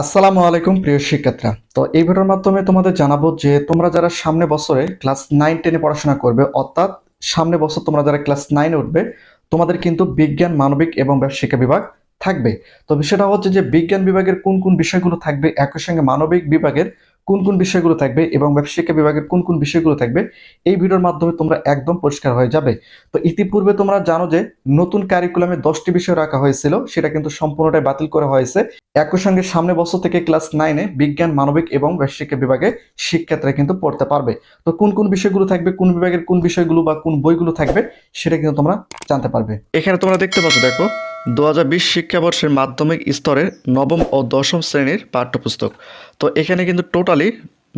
আসসালামু আলাইকুম, প্রিয় শিক্ষার্থীরা। তো এই ভিডিওর মাধ্যমে তোমাদের জানাব যে তোমরা যারা সামনে বছরে ক্লাস নাইন টেনে পড়াশোনা করবে, অর্থাৎ সামনে বছর তোমরা যারা ক্লাস নাইনে উঠবে, তোমাদের কিন্তু বিজ্ঞান, মানবিক এবং শিক্ষা বিভাগ থাকবে। তো বিষয়টা হচ্ছে যে বিজ্ঞান বিভাগের কোন কোন বিষয়গুলো থাকবে, একই সঙ্গে মানবিক বিভাগের কোন কোন বিষয়গুলো থাকবে এবং ব্যবসায়িকা বিভাগের কোন কোন বিষয়গুলো থাকবে, এই ভিডিওর মাধ্যমে তোমরা একদম পরিষ্কার হয়ে যাবে। তো ইতিপূর্বে তোমরা জানো যে নতুন কারিকুলামে দশটি বিষয় রাখা হয়েছিল, সেটা কিন্তু সম্পূর্ণটাই বাতিল করা হয়েছে। একই সঙ্গে সামনে বছর থেকে ক্লাস নাইনে বিজ্ঞান, মানবিক এবং ব্যবসায়িক বিভাগে শিক্ষার্থীরা কিন্তু পড়তে পারবে। তো কোন কোন বিষয়গুলো থাকবে, কোন বিভাগের কোন বিষয়গুলো বা কোন বইগুলো থাকবে, সেটা কিন্তু তোমরা জানতে পারবে। এখানে তোমরা দেখতে পাচ্ছ, দেখো দু হাজার বিশ শিক্ষাবর্ষের মাধ্যমিক স্তরের নবম ও দশম শ্রেণির পাঠ্যপুস্তক। তো এখানে কিন্তু টোটালি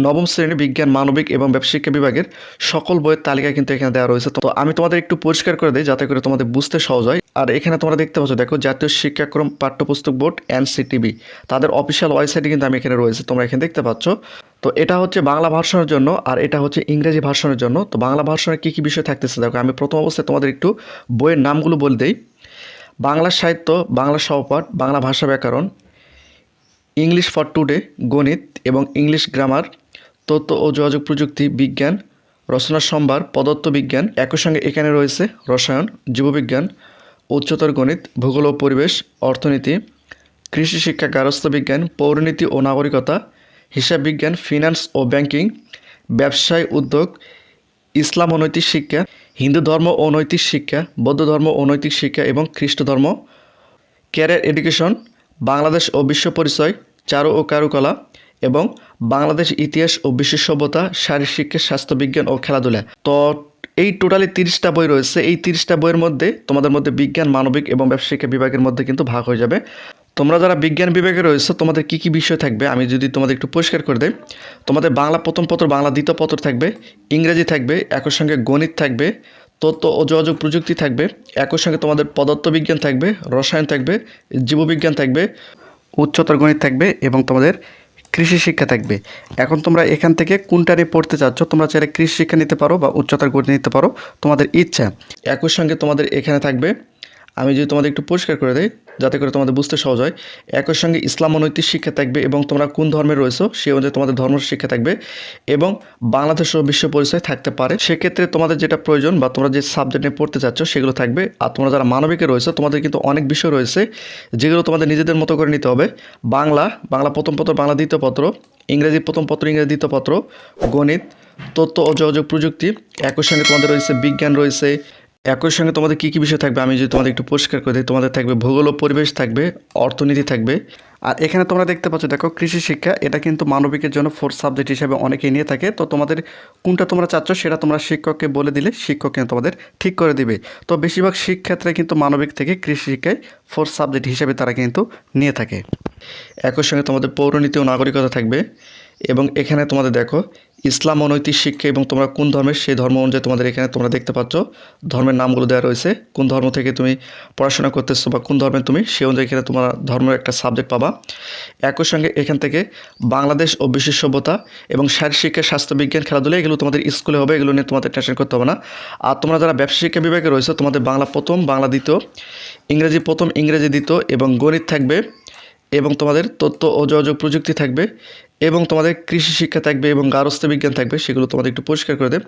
নবম শ্রেণির বিজ্ঞান, মানবিক এবং ব্যবসায়িক বিভাগের সকল বইয়ের তালিকা কিন্তু এখানে দেওয়া রয়েছে। তো আমি তোমাদের একটু পরিষ্কার করে দিই যাতে করে তোমাদের বুঝতে সহজ হয়। আর এখানে তোমরা দেখতে পাচ্ছ, দেখো জাতীয় শিক্ষাক্রম পাঠ্যপুস্তক বোর্ড, এনসিটিবি। তাদের অফিসিয়াল ওয়েবসাইটে কিন্তু আমি এখানে রয়েছে, তোমরা এখানে দেখতে পাচ্ছ। তো এটা হচ্ছে বাংলা ভার্সনের জন্য আর এটা হচ্ছে ইংরেজি ভার্সনের জন্য। তো বাংলা ভার্সনে কী কী বিষয় থাকতেছে, দেখো আমি প্রথম অবস্থায় তোমাদের একটু বইয়ের নামগুলো বলে দিই। বাংলা সাহিত্য, বাংলা সহপাঠ, বাংলা ভাষা ব্যাকরণ, ইংলিশ ফর টুডে, গণিত এবং ইংলিশ গ্রামার, তথ্য ও যোগাযোগ প্রযুক্তি বিজ্ঞান, রচনা সম্ভার, পদার্থ বিজ্ঞান, একই সঙ্গে এখানে রয়েছে রসায়ন, জীববিজ্ঞান, উচ্চতর গণিত, ভূগোল ও পরিবেশ, অর্থনীতি, কৃষি শিক্ষা গার্হস্থ্য বিজ্ঞান, পৌরনীতি ও নাগরিকতা, হিসাব বিজ্ঞান, ফিনান্স ও ব্যাংকিং, ব্যবসায় উদ্যোগ, ইসলাম ও নৈতিক শিক্ষা হিন্দু ধর্ম ও নৈতিক শিক্ষা, বৌদ্ধ ধর্ম অনৈতিক শিক্ষা এবং খ্রিস্ট ধর্ম, ক্যারিয়ার এডুকেশন, বাংলাদেশ ও বিশ্ব পরিচয়, চারু ও কারুকলা এবং বাংলাদেশ ইতিহাস ও বিশ্ব সভ্যতা শারীর শিক্ষা, স্বাস্থ্যবিজ্ঞান ও খেলাধুলা। তো এই টোটালি তিরিশটা বই রয়েছে। এই তিরিশটা বইয়ের মধ্যে তোমাদের মধ্যে বিজ্ঞান, মানবিক এবং ব্যবসায়িক বিভাগের মধ্যে কিন্তু ভাগ হয়ে যাবে। তোমরা যারা বিজ্ঞান বিভাগে রয়েছে, তোমাদের কী কী বিষয় থাকবে? আমি যদি তোমাদের একটু পরিষ্কার করে দেই। তোমাদের বাংলা প্রথম পত্র, বাংলা দ্বিতীয় পত্র থাকবে, ইংরেজি থাকবে, একই সঙ্গে গণিত থাকবে, তথ্য ও যোগাযোগ প্রযুক্তি থাকবে, একই সঙ্গে তোমাদের পদার্থবিজ্ঞান থাকবে, রসায়ন থাকবে, জীববিজ্ঞান থাকবে, উচ্চতর গণিত থাকবে এবং তোমাদের কৃষি শিক্ষা থাকবে। এখন তোমরা এখান থেকে কোনটা নিয়ে পড়তে চাচ্ছ, তোমরা চাইলে কৃষি শিক্ষা নিতে পারো বা উচ্চতর গণিত নিতে পারো, তোমাদের ইচ্ছা। একই সঙ্গে তোমাদের এখানে থাকবে, আমি যদি তোমাদের একটু পরিষ্কার করে দিই যাতে করে তোমাদের বুঝতে সহজ হয়। একই সঙ্গে ইসলাম ও নৈতিক শিক্ষা থাকবে এবং তোমরা কোন ধর্মে রয়েছো সেই অনুযায়ী তোমাদের ধর্ম শিক্ষা থাকবে এবং বাংলাদেশ ও বিশ্ব পরিচয় থাকতে পারে। সেক্ষেত্রে তোমাদের যেটা প্রয়োজন বা তোমরা যে সাবজেক্ট নিয়ে পড়তে চাচ্ছ সেগুলো থাকবে। আর তোমরা যারা মানবিকে রয়েছে, তোমাদের কিন্তু অনেক বিষয় রয়েছে যেগুলো তোমাদের নিজেদের মতো করে নিতে হবে। বাংলা বাংলা প্রথম পত্র, বাংলা দ্বিতীয় পত্র, ইংরেজি প্রথম পত্র, ইংরেজি দ্বিতীয় পত্র, গণিত, তথ্য ও যোগাযোগ প্রযুক্তি, একই সঙ্গে তোমাদের রয়েছে বিজ্ঞান রয়েছে একই সঙ্গে তোমাদের কী কী বিষয় থাকবে? আমি যদি তোমাদের একটু পরিষ্কার করে দিই, তোমাদের থাকবে ভূগোল ও পরিবেশ, থাকবে অর্থনীতি থাকবে। আর এখানে তোমরা দেখতে পাচ্ছ, দেখো, কৃষি শিক্ষা, এটা কিন্তু মানবিকের জন্য ফোর্থ সাবজেক্ট হিসেবে অনেকেই নিয়ে থাকে। তো তোমাদের কোনটা তোমরা চাচ্ছ, সেটা তোমরা শিক্ষককে বলে দিলে, শিক্ষক কিন্তু তোমাদের ঠিক করে দিবে। তো বেশিরভাগ শিক্ষার্থীরা কিন্তু মানবিক থেকে কৃষি শিক্ষায় ফোর্থ সাবজেক্ট হিসেবে তারা কিন্তু নিয়ে থাকে। একই সঙ্গে তোমাদের পৌরনীতি ও নাগরিকতা থাকবে। এবং এখানে তোমাদের দেখো ইসলাম অনৈতিক শিক্ষা এবং তোমরা কোন ধর্মের? সেই ধর্ম অনুযায়ী তোমাদের এখানে তোমরা দেখতে পাচ্ছ। ধর্মের নামগুলো দেওয়া রয়েছে। কোন ধর্ম থেকে তুমি পড়াশোনা করতেছো বা কোন ধর্মের তুমি, সেই অনুযায়ী এখানে তোমার ধর্মের একটা সাবজেক্ট পাবা। একই সঙ্গে এখান থেকে বাংলাদেশ ও বিশ্ব সভ্যতা এবং শারীর শিক্ষা স্বাস্থ্যবিজ্ঞান খেলাধুলা, এগুলো তোমাদের স্কুলে হবে, এগুলো নিয়ে তোমাদের টেনশন করতে হবে না। আর তোমরা যারা ব্যবসা শিক্ষা বিভাগে রয়েছে, তোমাদের বাংলা প্রথম, বাংলা দ্বিতীয়, ইংরেজি প্রথম, ইংরেজি দ্বিতীয় এবং গণিত থাকবে এবং তোমাদের তথ্য ও যোগাযোগ প্রযুক্তি থাকবে। এবং তোমাদের কৃষি শিক্ষা থাকবে এবং গারস্থ বিজ্ঞান থাকবে, সেগুলো তোমাদের একটু পরিষ্কার করে দেবে।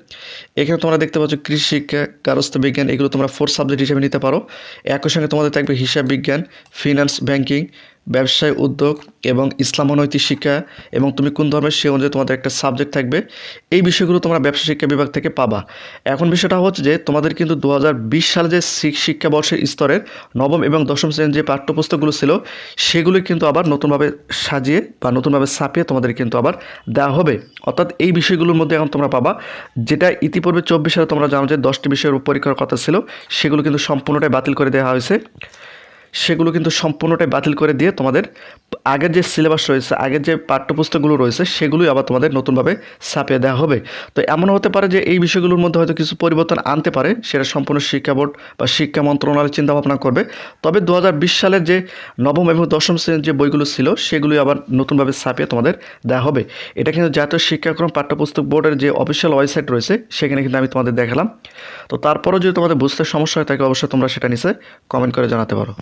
এখানে তোমরা দেখতে পাচ্ছ কৃষি শিক্ষা গারস্থ বিজ্ঞান, এগুলো তোমরা ফোর সাবজেক্ট হিসেবে নিতে পারো। একই সঙ্গে তোমাদের থাকবে হিসাব বিজ্ঞান ফিনান্স ব্যাংকিং ব্যবসায় উদ্যোগ এবং ইসলাম ও নৈতিক শিক্ষা এবং তুমি কোন ধর্মের, সে অনুযায়ী তোমাদের একটা সাবজেক্ট থাকবে। এই বিষয়গুলো তোমরা ব্যবসা শিক্ষা বিভাগ থেকে পাবা। এখন বিষয়টা হচ্ছে যে, তোমাদের কিন্তু দু হাজার বিশ সালে যে শিক্ষাবর্ষের স্তরের নবম এবং দশম শ্রেণির যে পাঠ্যপুস্তকগুলো ছিল, সেগুলো কিন্তু আবার নতুনভাবে সাজিয়ে বা নতুনভাবে ছাপিয়ে তোমাদের কিন্তু আবার দেওয়া হবে। অর্থাৎ এই বিষয়গুলোর মধ্যে এখন তোমরা পাবা, যেটা ইতিপূর্বে চব্বিশ সালে তোমরা জানো যে দশটি বিষয়ের পরীক্ষার কথা ছিল, সেগুলো কিন্তু সম্পূর্ণটাই বাতিল করে দেওয়া হয়েছে। সেগুলো কিন্তু সম্পূর্ণটাই বাতিল করে দিয়ে তোমাদের আগের যে সিলেবাস রয়েছে, আগের যে পাঠ্যপুস্তকগুলো রয়েছে, সেগুলোই আবার তোমাদের নতুনভাবে ছাপিয়ে দেওয়া হবে। তো এমন হতে পারে যে এই বিষয়গুলোর মধ্যে হয়তো কিছু পরিবর্তন আনতে পারে, সেটা সম্পূর্ণ শিক্ষা বোর্ড বা শিক্ষা মন্ত্রণালয় চিন্তা ভাবনা করবে। তবে দু হাজার বিশ সালের যে নবম এবং দশম শ্রেণির যে বইগুলো ছিল, সেগুলোই আবার নতুনভাবে ছাপিয়ে তোমাদের দেওয়া হবে। এটা কিন্তু জাতীয় শিক্ষাক্রম পাঠ্যপুস্তক বোর্ডের যে অফিসিয়াল ওয়েবসাইট রয়েছে, সেখানে কিন্তু আমি তোমাদের দেখালাম। তো তারপরেও যদি তোমাদের বুঝতে সমস্যা হয় থাকে, অবশ্যই তোমরা সেটা নিচে কমেন্ট করে জানাতে পারো।